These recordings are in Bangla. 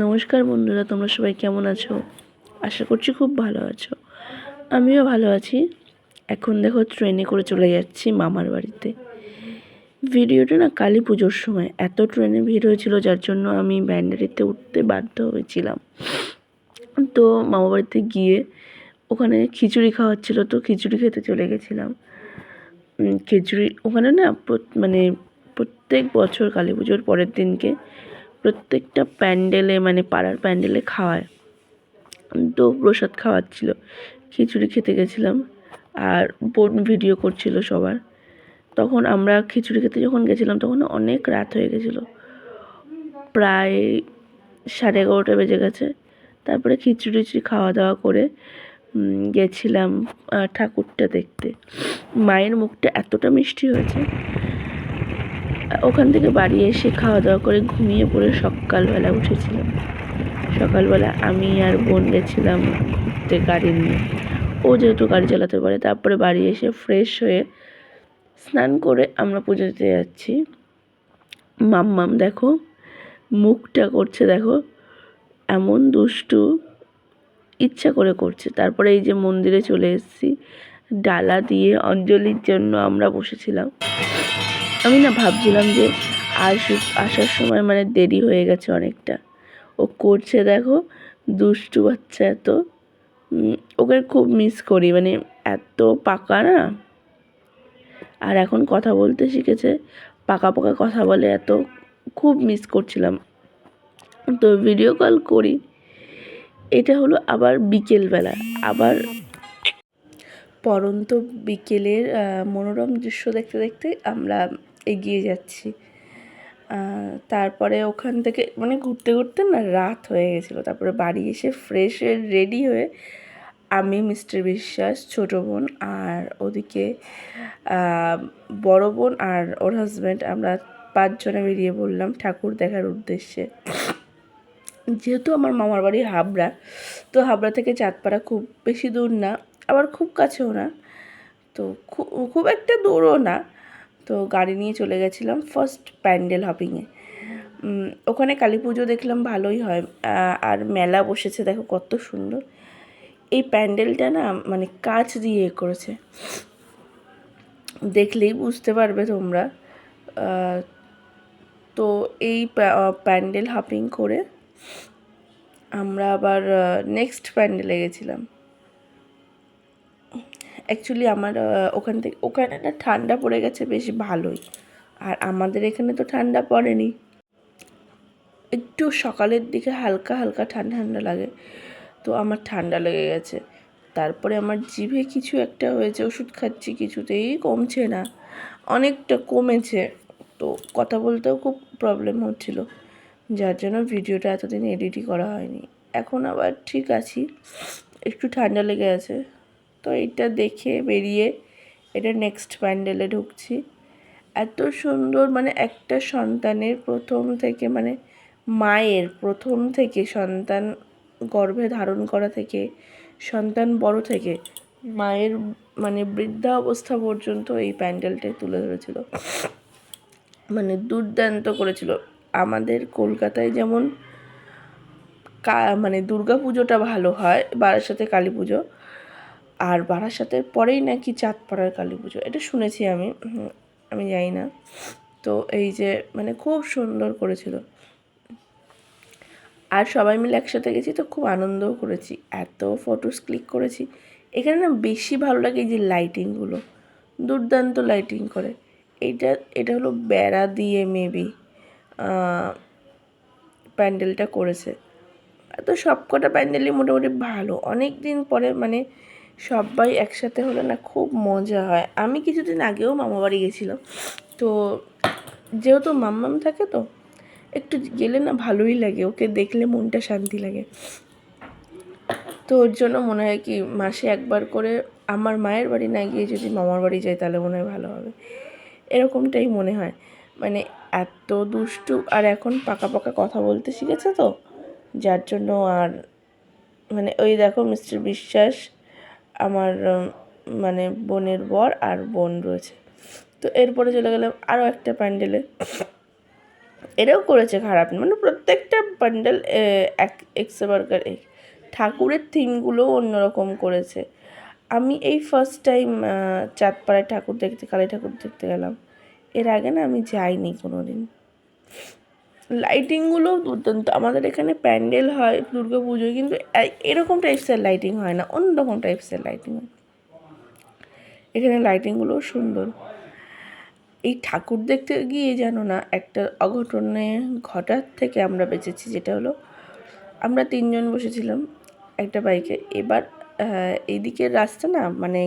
নমস্কার বন্ধুরা, তোমরা সবাই কেমন আছো? আশা করছি খুব ভালো আছো। আমিও ভালো আছি। এখন দেখো ট্রেনে করে চলে যাচ্ছি মামার বাড়িতে। ভিডিওটা না কালী পুজোর সময় এত ট্রেনে ভিড় হয়েছিল, যার জন্য আমি ব্যান্ডারিতে উঠতে বাধ্য হয়েছিলাম। তো মামা বাড়িতে গিয়ে ওখানে খিচুড়ি খাওয়াচ্ছিল তো খিচুড়ি খেতে চলে গেছিলাম। খিচুড়ি ওখানে না মানে প্রত্যেক বছর কালী পুজোর পরের দিনকে প্রত্যেকটা প্যান্ডেলে মানে পাড়ার প্যান্ডেলে খাওয়ায়। তো প্রসাদ খাওয়াচ্ছিল। খিচুড়ি খেতে গেছিলাম আর বোন ভিডিও করছিল সবার। তখন আমরা খিচুড়ি খেতে যখন গেছিলাম, তখন অনেক রাত হয়ে গেছিল। প্রায় সাড়ে এগারোটা বেজে গেছে। তারপরে খিচুড়ি খাওয়া দাওয়া করে গেছিলাম ঠাকুরটা দেখতে। মায়ের মুখটা এতটা মিষ্টি হয়েছে ওখান থেকে বাড়ি এসে খাওয়া দাওয়া করে ঘুমিয়ে পড়ে সকালবেলা উঠেছিলাম। সকালবেলা আমি আর বোন গেছিলাম ঘুরতে গাড়ি নিয়ে। ও যেহেতু গাড়ি চালাতে পারে, তারপরে বাড়ি এসে ফ্রেশ হয়ে স্নান করে আমরা পুজো দিতে যাচ্ছি। মাম্মাম দেখো, মুখটা করছে দেখো, এমন দুষ্টু, ইচ্ছা করে করছে। তারপরে এই যে মন্দিরে চলে এসেছি, ডালা দিয়ে অঞ্জলির জন্য আমরা বসেছিলাম। আমি না ভাবছিলাম যে আস, আসার সময় মানে দেরি হয়ে গেছে অনেকটা। ও করছে দেখো, দুষ্টু বাচ্চা এত। ওকে খুব মিস করি মানে এত পাকা না। আর এখন কথা বলতে শিখেছে, পাকা পাকা কথা বলে এত খুব মিস করছিলাম। তো ভিডিও কল করি। এটা হলো আবার বিকেলবেলা, আবার পরন্ত বিকেলের মনোরম দৃশ্য দেখতে দেখতে আমরা এগিয়ে যাচ্ছি। তারপরে ওখান থেকে মানে ঘুরতে ঘুরতে না রাত হয়ে গেছিল। তারপরে বাড়ি এসে ফ্রেশ হয়ে রেডি হয়ে আমি মিস্টার বিশ্বাস, ছোটো বোন আর ওদিকে বড় বোন আর ওর হাজব্যান্ড আমরা পাঁচজনে বেরিয়ে পড়লাম ঠাকুর দেখার উদ্দেশ্যে। যেহেতু আমার মামার বাড়ি হাবড়া, তো হাবড়া থেকে চাঁদপাড়া খুব বেশি দূর না, আবার খুব কাছেও না। তো খুব খুব একটা দূরও না। তো গাড়ি নিয়ে চলে গেছিলাম ফার্স্ট প্যান্ডেল হপিংয়ে ওখানে কালী পুজো দেখলাম ভালোই হয়। আর মেলা বসেছে, দেখো কত সুন্দর। এই প্যান্ডেলটা না মানে কাচ দিয়ে করেছে। দেখলেই বুঝতে পারবে তোমরা। তো এই প্যান্ডেল হপিং করে আমরা আবার নেক্সট প্যান্ডেলে গেছিলাম। অ্যাকচুয়ালি আমার ওখান থেকে, ওখানে না ঠান্ডা পড়ে গেছে বেশ ভালোই। আর আমাদের এখানে তো ঠান্ডা পড়েনি। একটু সকালের দিকে হালকা হালকা ঠান্ডা ঠান্ডা লাগে। তো আমার ঠান্ডা লেগে গেছে। তারপরে আমার জিভে কিছু একটা হয়েছে, ওষুধ খাচ্ছি, কিছুতেই কমছে না। অনেকটা কমেছে। তো কথা বলতেও খুব প্রবলেম হচ্ছিল। যার জন্য ভিডিওটা এতদিন এডিটই করা হয়নি। এখন আবার ঠিক আছি। একটু ঠান্ডা লেগে আছে। তো এটা দেখে বেরিয়ে এটা নেক্সট প্যান্ডেলে ঢুকছি। এত সুন্দর মানে একটা সন্তানের প্রথম থেকে মানে মায়ের প্রথম থেকে সন্তান গর্ভে ধারণ করা থেকে, সন্তান বড় থেকে মায়ের মানে বৃদ্ধা অবস্থা পর্যন্ত এই প্যান্ডেলটাই তুলে ধরেছিল। মানে দুর্দান্ত করেছিল। আমাদের কলকাতায় যেমন কা মানে দুর্গা পুজোটা ভালো হয়, বারাসাতে কালী পুজো আর বারাসাতের পরেই নাকি চাঁদপাড়ার কালী পুজো। এটা শুনেছি আমি আমি জানি না। তো এই যে মানে খুব সুন্দর করেছিল। আর সবাই মিলে একসাথে গেছি তো খুব আনন্দও করেছি। এত ফটোস ক্লিক করেছি। এখানে না বেশি ভালো লাগে এই যে লাইটিংগুলো দুর্দান্ত লাইটিং করে। এইটা এটা হলো বেড়া দিয়ে মেবি প্যান্ডেলটা করেছে। তো সবকটা প্যান্ডেলই মোটামুটি ভালো। অনেক দিন পরে মানে সবাই একসাথে হলে না খুব মজা হয়। আমি কিছুদিন আগেও মামা বাড়ি গেছিলাম। তো যেহেতু মাম্মাম থাকে তো, একটু গেলে না ভালোই লাগে, ওকে দেখলে মনটা শান্তি লাগে। তো ওর জন্য মনে হয় কি, মাসে একবার করে আমার মায়ের বাড়ি না গিয়ে যদি মামার বাড়ি যাই, তাহলে মনে হয় ভালো হবে। এরকমটাই মনে হয়। মানে এত দুষ্টু, আর এখন পাকা পাকা কথা বলতে শিখেছে তো, যার জন্য আর মানে ওই দেখো মিস্টার বিশ্বাস আমার মানে বোনের বর আর বোন রয়েছে। তো এরপরে চলে গেলাম আরও একটা প্যান্ডেলে। এটাও করেছে খারাপ মানে প্রত্যেকটা প্যান্ডেল এক এক্সেবারকার ঠাকুরের থিমগুলোও অন্যরকম করেছে। আমি এই ফার্স্ট টাইম চাঁদপাড়ায় ঠাকুর দেখতে, কালী ঠাকুর দেখতে গেলাম। এর আগে না আমি যাইনি কোনো দিন লাইটিংগুলোও দুর্দান্ত আমাদের এখানে প্যান্ডেল হয়, দুর্গা পুজোয় কিন্তু এরকম টাইপসের লাইটিং হয় না অন্য রকম টাইপসের লাইটিং হয়। এখানে লাইটিংগুলোও সুন্দর। এই ঠাকুর দেখতে গিয়ে জানো না, একটা অঘটনে ঘটার থেকে আমরা বেঁচেছি, যেটা হলো, আমরা তিনজন বসেছিলাম একটা বাইকে এবার এইদিকের রাস্তা না মানে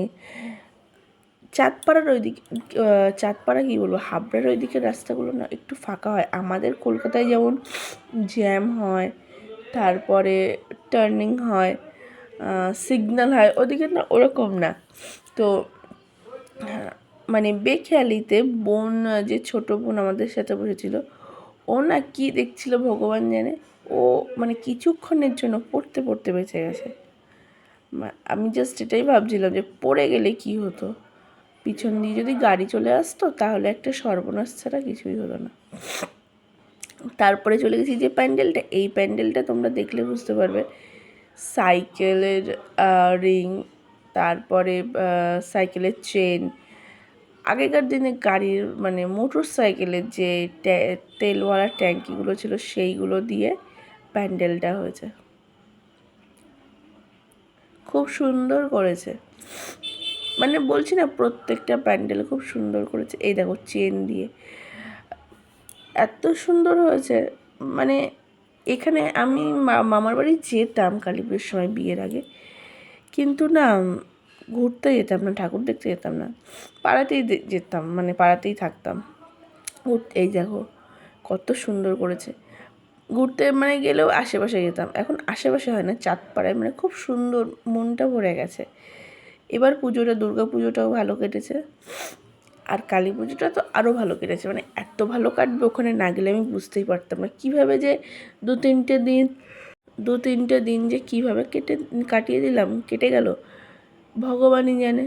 চাঁদপাড়ার ওইদিকে আহ, চাঁদপাড়া কী বলব? হাবড়ার ওইদিকের রাস্তাগুলো না একটু ফাঁকা হয়। আমাদের কলকাতায় যেমন জ্যাম হয় তারপরে টার্নিং হয় সিগন্যাল হয় ওদিকে না ওরকম না। তো হ্যাঁ, মানে বেখেয়ালিতে বোন যে ছোট বোন আমাদের সাথে বসেছিল ও না কী দেখছিল ভগবান জানে? ও মানে কিছুক্ষণের জন্য পড়তে পড়তে বেঁচে গেছে। আমি জাস্ট এটাই ভাবছিলাম যে পড়ে গেলে কি হতো? পিছন দিয়ে যদি গাড়ি চলে আসতো, তাহলে একটা সর্বনাশ ছাড়া কিছুই হলো না। তারপরে চলে গেছি যে প্যান্ডেলটা, এই প্যান্ডেলটা তোমরা দেখলে বুঝতে পারবে। সাইকেলের রিং, তারপরে সাইকেলের চেন। আগেকার দিনে গাড়ির মানে মোটর সাইকেলের যে তেলওয়ালা ট্যাঙ্কিগুলো ছিল, সেইগুলো দিয়ে প্যান্ডেলটা হয়েছে। খুব সুন্দর করেছে। মানে বলছি না, প্রত্যেকটা প্যান্ডেল খুব সুন্দর করেছে। এই দেখো, চেন দিয়ে। এত সুন্দর হয়েছে। মানে এখানে আমি মামার বাড়ি যেতাম কালী পুজোর সময় বিয়ের আগে। কিন্তু না, ঘুরতে যেতাম না, ঠাকুর দেখতে যেতাম না। পাড়াতেই যেতাম মানে পাড়াতেই থাকতাম। এই দেখো, কত সুন্দর করেছে। ঘুরতে মানে গেলেও আশেপাশে যেতাম। এখন আশেপাশে হয় না, চাঁদপাড়ায় মানে খুব সুন্দর, মনটা ভরে গেছে। এবার পুজোটা, দুর্গা পুজোটাও ভালো কেটেছে। আর কালী পুজোটা তো আরও ভালো কেটেছে। মানে এত ভালো কাটবে ওখানে না গেলে আমি বুঝতেই পারতাম না। কীভাবে যে দু তিনটে দিন, দু তিনটে দিন যে কীভাবে কেটে, কাটিয়ে দিলাম, কেটে গেল। ভগবানই জানে।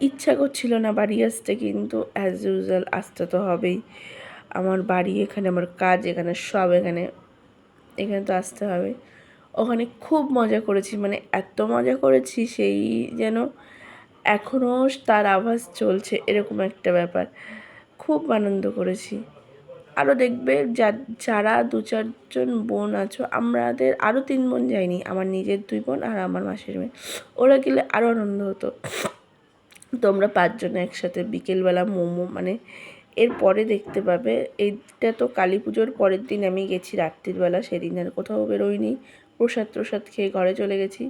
ইচ্ছা করছিল না বাড়ি আসতে, কিন্তু অ্যাজ ইউজুয়াল আসতে তো হবেই। আমার বাড়ি এখানে, আমার কাজ এখানে, সব এখানে। এখানে তো আসতে হবে। ওখানে খুব মজা করেছি মানে এত মজা করেছি সেই যেন এখনও তার আভাস চলছে, এরকম একটা ব্যাপার। খুব আনন্দ করেছি। আরও দেখবে যা, যারা দু চারজন বোন আছো আমাদের আরও তিন বোন যায়নি আমার নিজের দুই বোন আর আমার মাসির মেয়ে। ওরা গেলে আরও আনন্দ হতো। তোমরা পাঁচজনে একসাথে বিকেলবেলা মোমো মানে এর পরে দেখতে পাবে। এইটা তো কালী পুজোর পরের দিন আমি গেছি রাত্রিবেলা সেদিন আর কোথাও বেরোইনি। প্রসাদ প্রসাদ খেয়ে ঘরে চলে গেছি।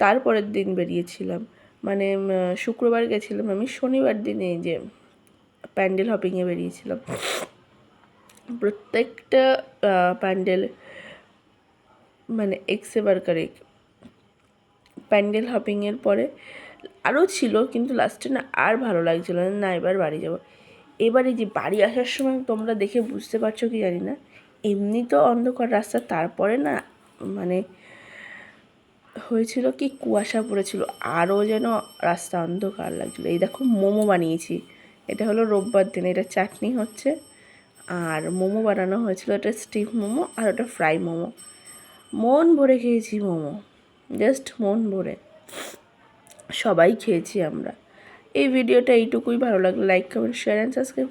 তারপরের দিন বেরিয়েছিলাম। মানে শুক্রবার গেছিলাম আমি, শনিবার দিনে এই যে প্যান্ডেল হপিংয়ে বেরিয়েছিলাম। প্রত্যেকটা প্যান্ডেল মানে এক্সেবার কারেক প্যান্ডেল হপিংয়ের পরে আরও ছিল, কিন্তু লাস্টে না আর ভালো লাগছিল না এবার বাড়ি যাব। এবারে যে বাড়ি আসার সময় তোমরা দেখে বুঝতে পারছ কি জানি না, এমনি তো অন্ধকার রাস্তা, তারপরে না মানে হয়েছিল কি, কুয়াশা পড়েছিল, আরও যেন রাস্তা অন্ধকার লাগছিল। এই দেখো মোমো বানিয়েছি, এটা হলো রোববার দিন, এটা চাটনি হচ্ছে, আর মোমো বানানো হয়েছিল, এটা স্টিম মোমো আর ওটা ফ্রাই মোমো। মন ভরে খেয়েছি মোমো, জাস্ট মন ভরে। সবাই খেয়েছি আমরা। এই ভিডিওটা এইটুকুই, ভালো লাগল like comment share and subscribe